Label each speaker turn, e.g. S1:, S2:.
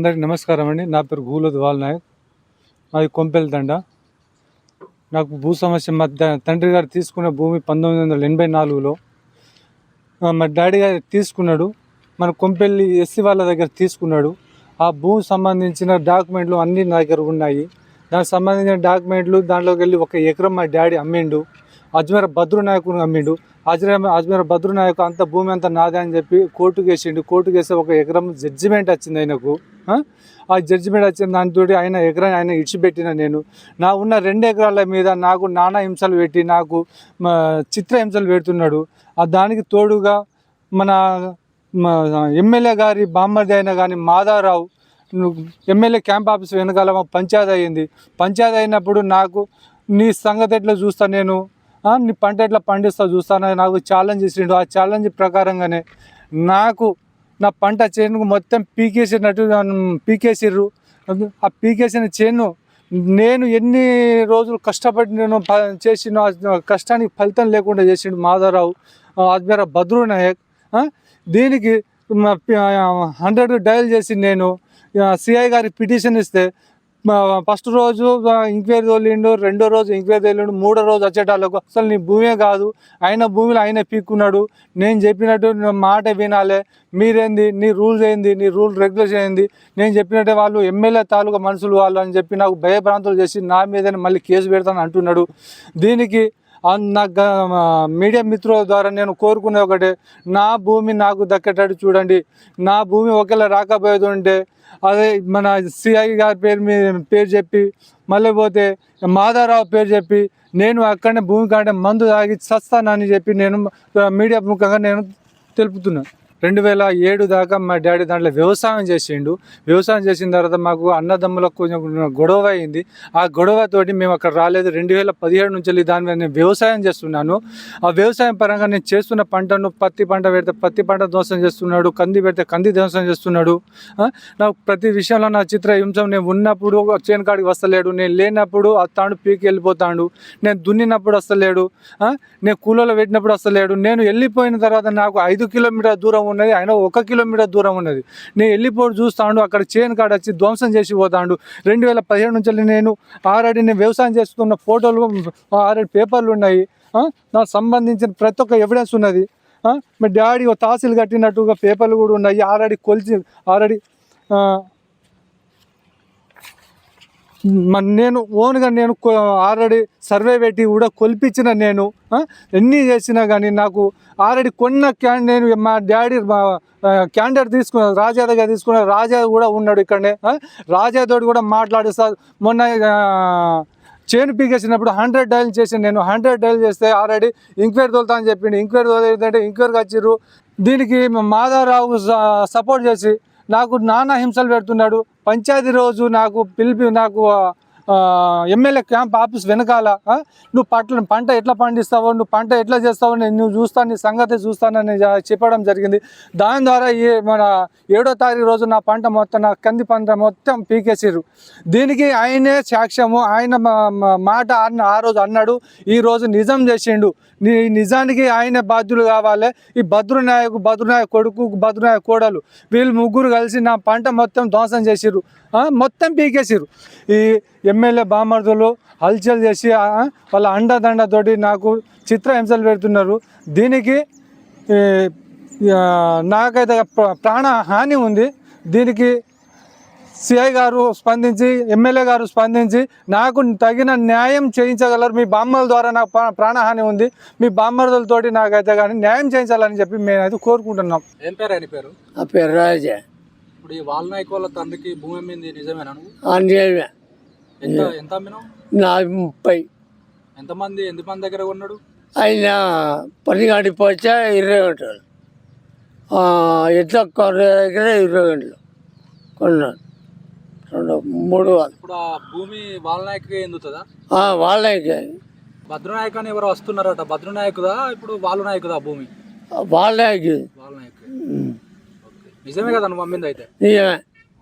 S1: అందరికీ నమస్కారం అండి. నా పేరు గూలద్ వాల్ నాయక్. మాది కొంపెల్ దండ. నాకు భూ సమస్య మా తండ్రి గారు తీసుకున్న భూమి పంతొమ్మిది వందల ఎనభై నాలుగులో మా డాడీ గారు తీసుకున్నాడు. మన కొంపెల్లి ఎస్సీ వాళ్ళ దగ్గర తీసుకున్నాడు. ఆ భూమి సంబంధించిన డాక్యుమెంట్లు అన్నీ నా దగ్గర ఉన్నాయి. దానికి సంబంధించిన డాక్యుమెంట్లు దాంట్లోకి వెళ్ళి ఒక ఎకరం మా డాడీ అమ్మిండు. అజ్మీర బద్రు నాయకుని అమ్మిండు. అజ్మీర అజ్మీర బద్రు నాయకు అంత భూమి అంతా నాదే అని చెప్పి కోర్టుకు వేసిండు కోర్టుకు వేస్తే ఒక ఎకరం జడ్జిమెంట్ వచ్చింది ఆయనకు. ఆ? జడ్జిమెంట్ వచ్చిన దానితో ఆయన ఎకరం ఆయన ఇడిచిపెట్టిన నేను. నా ఉన్న రెండు ఎకరాల మీద నాకు నానా హింసలు పెట్టి నాకు మా చిత్ర హింసలు పెడుతున్నాడు. ఆ దానికి తోడుగా మన మా ఎమ్మెల్యే గారి బామ్మర్ది అయినా కానీ మాధారావు ఎమ్మెల్యే క్యాంప్ ఆఫీస్ వెనకాల మా పంచాయతీ అయింది. పంచాయతీ అయినప్పుడు నాకు నీ సంగతి ఎట్లా చూస్తాను నేను? నీ పంట ఎట్లా పండిస్తా చూస్తానని నాకు ఛాలెంజ్ ఇచ్చిండు ఆ ఛాలెంజ్ ప్రకారంగానే నాకు నా పంట చేనుకు మొత్తం పీకేసినట్టు పీకేసిర్రు. ఆ పీకేసిన చేను నేను ఎన్ని రోజులు కష్టపడి నేను చేసిన కష్టానికి ఫలితం లేకుండా చేసిండు మాధవరావు అజ్మేర భద్రు నాయక్ దీనికి హండ్రెడ్ డయల్ చేసి నేను సిఐ గారికి పిటిషన్ ఇస్తే ఫస్ట్ రోజు ఎంక్వైరీ తోలిండు రెండో రోజు ఎంక్వైరీ తోలిండు మూడో రోజు వచ్చేటాళ్ళకు అసలు నీ భూమే కాదు. ఆయన భూమిలో ఆయన పీక్కున్నాడు. నేను చెప్పినట్టు మాట వినాలే. మీరేంది? నీ రూల్స్ ఏంది? నీ రూల్ రెగ్యులేషన్ ఏంది? నేను చెప్పినట్టే వాళ్ళు ఎమ్మెల్యే తాలూకా మనుషులు వాళ్ళు అని చెప్పి నాకు భయభ్రాంతులు చేసి నా మీదనే మళ్ళీ కేసు పెడతాను అంటున్నాడు. దీనికి నాకు నా మీడియా మిత్రుల ద్వారా నేను కోరుకునే ఒకటే. నా భూమి నాకు దక్కేటట్టు చూడండి. నా భూమి ఒకవేళ రాకపోయేది ఉంటే అదే మన సిఐ గారి పేరు మీద పేరు చెప్పి మళ్ళీ పోతే మాధారావు పేరు చెప్పి నేను అక్కడనే భూమి కాడే మందు తాగి చస్తానని చెప్పి నేను మీడియా ముఖంగా నేను తెలుపుతున్నాను రెండు వేల ఏడు దాకా మా డాడీ దాంట్లో వ్యవసాయం చేసిండు. వ్యవసాయం చేసిన తర్వాత మాకు అన్నదమ్ములకు కొంచెం గొడవ అయింది. ఆ గొడవతోటి మేము అక్కడ రాలేదు. రెండు వేల పదిహేడు నుంచి వెళ్ళి దాని మీద నేను వ్యవసాయం చేస్తున్నాను. ఆ వ్యవసాయం పరంగా నేను చేస్తున్న పంటను పత్తి పంట పెడితే పత్తి పంట ధ్వంసం చేస్తున్నాడు. కంది పెడితే కంది ధ్వంసం చేస్తున్నాడు. నాకు ప్రతి విషయంలో నా చిత్ర హింసం. నేను ఉన్నప్పుడు చేను కాడికి వస్తలేడు. నేను లేనప్పుడు అత్తాడు పీకి వెళ్ళిపోతాడు. నేను దున్నినప్పుడు వస్తలేడు. నేను కూలలో పెట్టినప్పుడు వస్తలేడు. నేను వెళ్ళిపోయిన తర్వాత నాకు ఐదు కిలోమీటర్ దూరం ఉన్నది. ఆయన ఒక కిలోమీటర్ దూరం ఉన్నది. నేను వెళ్ళిపోయి చూస్తాడు అక్కడ చేను కాడ వచ్చి ధ్వంసం చేసి పోతాడు. రెండు వేల పదిహేడు నుంచి నేను ఆల్రెడీ నేను వ్యవసాయం చేస్తున్న ఫోటోలు ఆల్రెడీ పేపర్లు ఉన్నాయి. నాకు సంబంధించిన ప్రతి ఒక్క ఎవిడెన్స్ ఉన్నది. మీ డాడీ ఓ తహసీల్ కట్టినట్టుగా పేపర్లు కూడా ఉన్నాయి. ఆల్రెడీ కొలిచి ఆల్రెడీ నేను ఓన్గా నేను ఆల్రెడీ సర్వే పెట్టి కూడా కొలిపించిన నేను ఎన్ని చేసినా కానీ నాకు ఆల్రెడీ కొన్న క్యాన్ నేను మా డాడీ మా క్యాండిడేట్ తీసుకున్న రాజా దగ్గర తీసుకున్న రాజా కూడా ఉన్నాడు ఇక్కడనే రాజాతోటి కూడా మాట్లాడి సార్ మొన్న చేను పీకేసినప్పుడు హండ్రెడ్ డైల్ చేసి నేను హండ్రెడ్ డైల్ చేస్తే ఆల్రెడీ ఎంక్వైరీ తోలుతా అని చెప్పిండు ఎంక్వైరీ తోలేదంటే ఎంక్వైరీకి వచ్చిర్రు దీనికి మాధవరావు సపోర్ట్ చేసి నాకు నానా హింసలు పెడుతున్నాడు. పంచాయతీ రోజు నాకు పిలిపి నాకు ఎమ్మెల్యే క్యాంప్ ఆఫీస్ వెనకాల నువ్వు పట్ల పంట ఎట్లా పండిస్తావో నువ్వు పంట ఎట్లా చేస్తావో నేను నువ్వు చూస్తాను నీ సంగతి చూస్తానని చెప్పడం జరిగింది. దాని ద్వారా ఈ మన ఏడో తారీఖు రోజు నా పంట మొత్తం నా కంది పంట మొత్తం పీకేసిర్రు. దీనికి ఆయనే సాక్ష్యము ఆయన మా- మాట అన్న ఆ రోజు అన్నాడు ఈ రోజు నిజం చేసిండు. నీ నిజానికి ఆయన బాధ్యులు కావాలి. ఈ భద్రునాయకు భద్రునాయ కొడుకు భద్రునాయ కోడలు వీళ్ళు ముగ్గురు కలిసి నా పంట మొత్తం ధ్వంసం చేసిరు మొత్తం పీకేసిర్రు. ఈ ఎమ్మెల్యే బామర్దులు హల్చల్ చేసి వాళ్ళ అండదండతోటి నాకు చిత్రహింసలు పెడుతున్నారు. దీనికి నాకైతే ప్ర- ప్రాణ హాని ఉంది. దీనికి సిఐ గారు స్పందించి ఎమ్మెల్యే గారు స్పందించి నాకు తగిన న్యాయం చేయించగలరు. మీ బామ్మల ద్వారా నాకు ప్రా- ప్రాణహాని ఉంది. మీ బామ్మరులతోటి నాకైతే కానీ న్యాయం చేయించాలని చెప్పి మేమైతే కోరుకుంటున్నాం.
S2: ఏం పేరు ఆయన పేరు?
S3: ఆ పేరు రాజా.
S2: ఇప్పుడు ఈ వాళ్ళ తండ్రికి భూమి నిజమేనా
S3: ఆంజనేయ
S2: ఎంత ఎంత
S3: నాలుగు ముప్పై.
S2: ఎంతమంది ఎంతమంది దగ్గర కొన్నాడు?
S3: ఆయన పని పోచా ఇరవై గంటలు. కొన్న దగ్గర ఇరవై గంటలు కొన్నాడు. రెండు మూడు వాళ్ళు
S2: ఇప్పుడు ఆ భూమి వాల్నాయక్ ఎందుతుందా
S3: ఆ, వాళ్ళకి
S2: భద్రనాయక్ అని ఎవరు వస్తున్నారట. భద్రనాయకుదా? ఇప్పుడు వాలు నాయకుదా భూమి?
S3: వాళ్ళకి
S2: వాల్నాయక్ ఓకే. నిజమే కదా నువ్వు అమ్మింది అయితే?
S3: నిజమే.